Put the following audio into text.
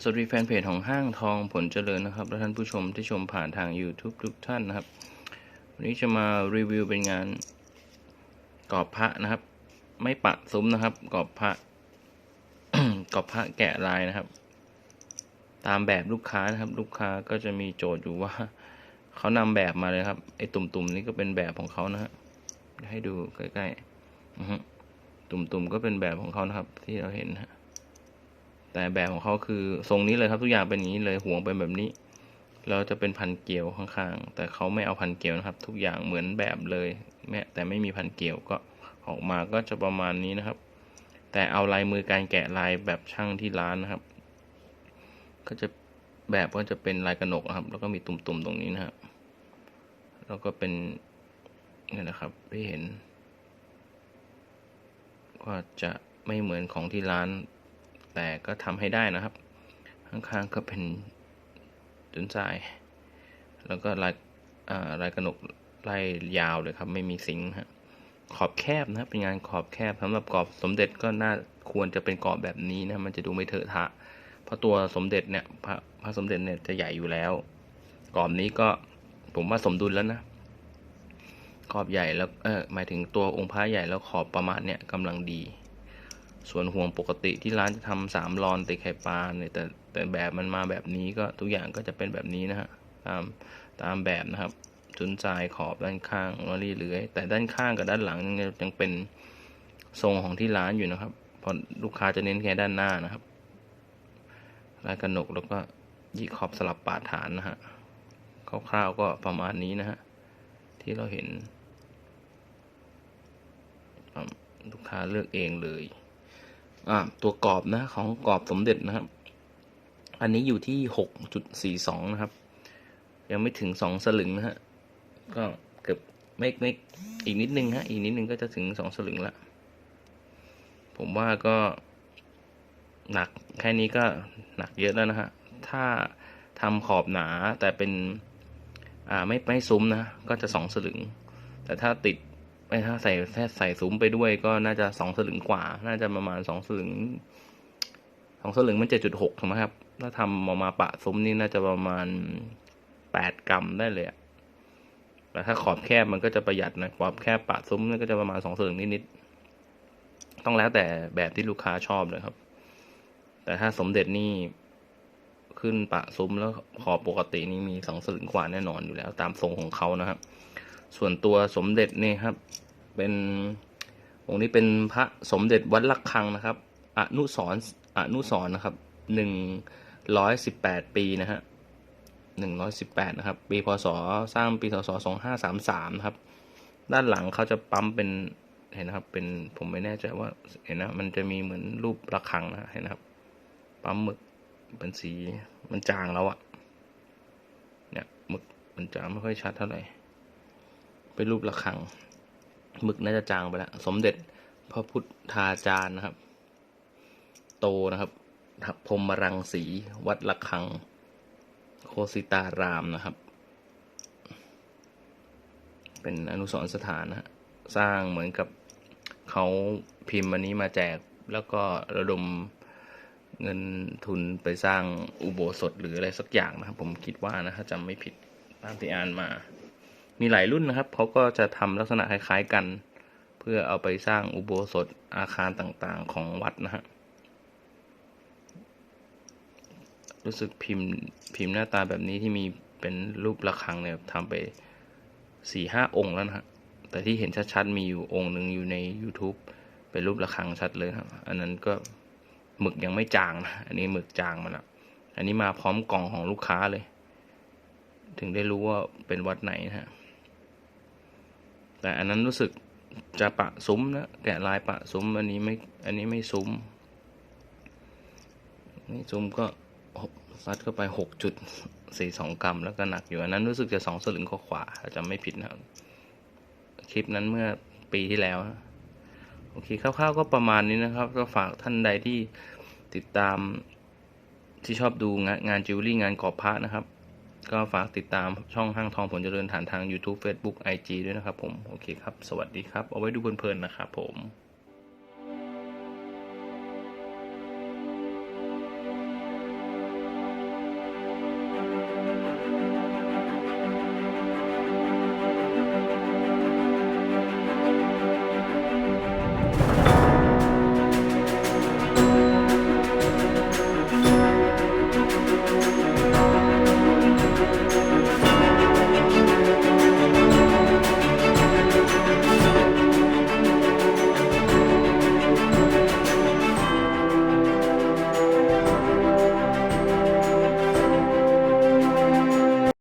สวัสดีแฟนเพจของห้างทองผลเจริญนะครับ และท่านผู้ชมที่ชมผ่านทาง YouTube ทุกท่านนะครับ วันนี้จะมารีวิวเป็นงานกรอบพระนะครับ ไม่ปะซุ้มนะครับกรอบพระกรอบพระแกะลายนะครับ ตามแบบลูกค้านะครับ ลูกค้าก็จะมีโจทย์อยู่ว่าเขานำแบบมาเลยครับไอ้ตุ่มๆนี่ก็เป็นแบบของเขานะฮะให้ดูใกล้ๆตุ่มๆก็เป็นแบบของเขานะครับ ที่เราเห็นนะฮะ แต่แบบของเขาคือทรงนี้เลยครับทุกอย่างเป็นอย่างนี้เลยห่วงเป็นแบบนี้เราจะเป็นพันเกลียวข้างๆ แต่เขาไม่เอาพันเกลียวนะครับ ทุกอย่างเหมือนแบบเลยแม้แต่ไม่มีพันเกลียวก็ออกมาก็จะประมาณนี้นะครับ แต่เอาลายมือการแกะลายแบบช่างที่ร้านนะครับ ก็จะแบบก็จะเป็นลายกระหนกนะครับ แล้วก็มีตุ่มๆตรงนี้นะครับแล้วก็เป็นนี่นะครับที่เห็นก็จะไม่เหมือนของที่ร้าน แต่ก็ทำให้ได้นะครับ ข้างๆก็เป็นจุนทราย แล้วก็ลายลายกระหนกลายยาวเลยครับ ไม่มีสิงห์ฮะขอบแคบนะครับเป็นงานขอบแคบสำหรับกรอบสมเด็จก็น่าควรจะเป็นกรอบแบบนี้นะมันจะดูไม่เถอะทะเพราะตัวสมเด็จเนี่ยพระพระสมเด็จเนี่ยจะใหญ่อยู่แล้วกรอบนี้ก็ผมว่าสมดุลแล้วนะขอบใหญ่แล้วเออหมายถึงตัวองค์พระใหญ่แล้วขอบประมาณเนี่ยกำลังดี ส่วนห่วงปกติที่ร้านจะทำสามรอนติไข่ปลาเนี่ยแต่แต่แบบมันมาแบบนี้ก็ทุกอย่างก็จะเป็นแบบนี้นะฮะตามตามแบบนะครับจุนทรายขอบด้านข้างลอรี่เลื้อย แต่ด้านข้างกับด้านหลังยังยังเป็นทรงของที่ร้านอยู่นะครับพราะลูกค้าจะเน้นแค่ด้านหน้านะครับลายกระหนกแล้วก็ยีขอบสลับปาดฐานนะฮะคร่าวๆก็ประมาณนี้นะฮะที่เราเห็นลูกค้าเลือกเองเลย อ่าตัวกรอบนะของกรอบสมเด็จนะครับ อันนี้อยู่ที่หกจุดสี่สองนะครับ ยังไม่ถึงสองสลึงนะฮะก็เกือบไม่ไม่อีกนิดนึงฮะอีกนิดนึงก็จะถึงสองสลึงละผมว่าก็หนักแค่นี้ก็หนักเยอะแล้วนะฮะถ้าทำขอบหนาแต่เป็นอ่าไม่ไม่ซุ้มนะก็จะสองสลึง แต่ถ้าติด ไม่ถ้าใส่แค่ใส่ซุ้มไปด้วยก็น่าจะสองสลึงกว่า น่าจะประมาณสองสลึงสองสลึงมันเจ็ดจุดหกถูกไหมครับ ถ้าทำออกมาปะซุ้มนี่น่าจะประมาณแปดกรัมได้เลยแต่ถ้าขอบแคบมันก็จะประหยัดนะขอบแคบปะซุ้มนี่ก็จะประมาณสองสลึงนิดๆต้องแล้วแต่แบบที่ลูกค้าชอบเลยครับ แต่ถ้าสมเด็จนี่ขึ้นปะซุ้มแล้วขอบปกตินี่มีสองสลึงกว่าแน่นอนอยู่แล้ว ตามทรงของเขานะครับ ส่วนตัวสมเด็จนี่ครับ เป็นองค์นี้เป็นพระสมเด็จวัดลักคังนะครับ อนุสรอนุสรนะครับหนึ่งร้อยสิบแปดปีนะฮะหนึ่งร้อยสิบแปดนะครับ ปีพศสร้างปีพศสองห้าสามสามนะครับ ด้านหลังเขาจะปั๊มเป็นเห็นนะครับ เป็นผมไม่แน่ใจว่าเห็นนะ มันจะมีเหมือนรูประฆังนะเห็นนะครับ ปั๊มหมึกเป็นสีมันจางแล้วอะเนี่ยหมึกมันจางไม่ค่อยชัดเท่าไหร่เป็นรูประฆัง มึกน่าจะจางไปแล้ว สมเด็จพระพุทธาจารย์นะครับ โตนะครับพรมรังสี วัดระฆัง โคสิตารามนะครับ เป็นอนุสรณ์สถานนะฮะสร้างเหมือนกับเขาพิมพ์อันนี้มาแจกแล้วก็ระดมเงินทุนไปสร้างอุโบสถหรืออะไรสักอย่างนะครับ ผมคิดว่านะถ้าจำไม่ผิดตามที่อ่านมา มีหลายรุ่นนะครับเขาก็จะทำลักษณะคล้ายๆกัน เพื่อเอาไปสร้างอุโบสถอาคารต่างๆของวัดนะฮะรู้สึกพิมพ์พิมพ์หน้าตาแบบนี้ที่มีเป็นรูประฆังเนี่ยทำไปสี่ห้าองค์แล้วนะฮะแต่ที่เห็นชัดๆ มีอยู่องค์หนึ่งอยู่ใน YouTube เป็นรูประฆังชัดเลยครับ อันนั้นก็หมึกยังไม่จางนะอันนี้หมึกจางมาแล้วอันนี้มาพร้อมกล่องของลูกค้าเลย ถึงได้รู้ว่าเป็นวัดไหนนะฮะ แต่อันนั้นรู้สึกจะปะซุ้มนะแกะลายปะซุ้มอันนี้ไม่อันนี้ไม่ซุ้มนี่ซุ้มก็ซัดเข้าไปหกจุดสี่สองกรัมแล้วก็หนักอยู่อันนั้นรู้สึกจะสองสลึงขวาถ้าจำไม่ผิดนะคลิปนั้นเมื่อปีที่แล้วนะโอเคคร่าวๆก็ประมาณนี้นะครับ ก็ฝากท่านใดที่ติดตามที่ชอบดูงานงานจิวเวลรี่งานกอบพระนะครับ ก็ฝากติดตามช่องห้างทองผลเจริญฐานทาง YouTube Facebook IG ด้วยนะครับผม โอเคครับ สวัสดีครับ เอาไว้ดูเพลินๆนะครับผม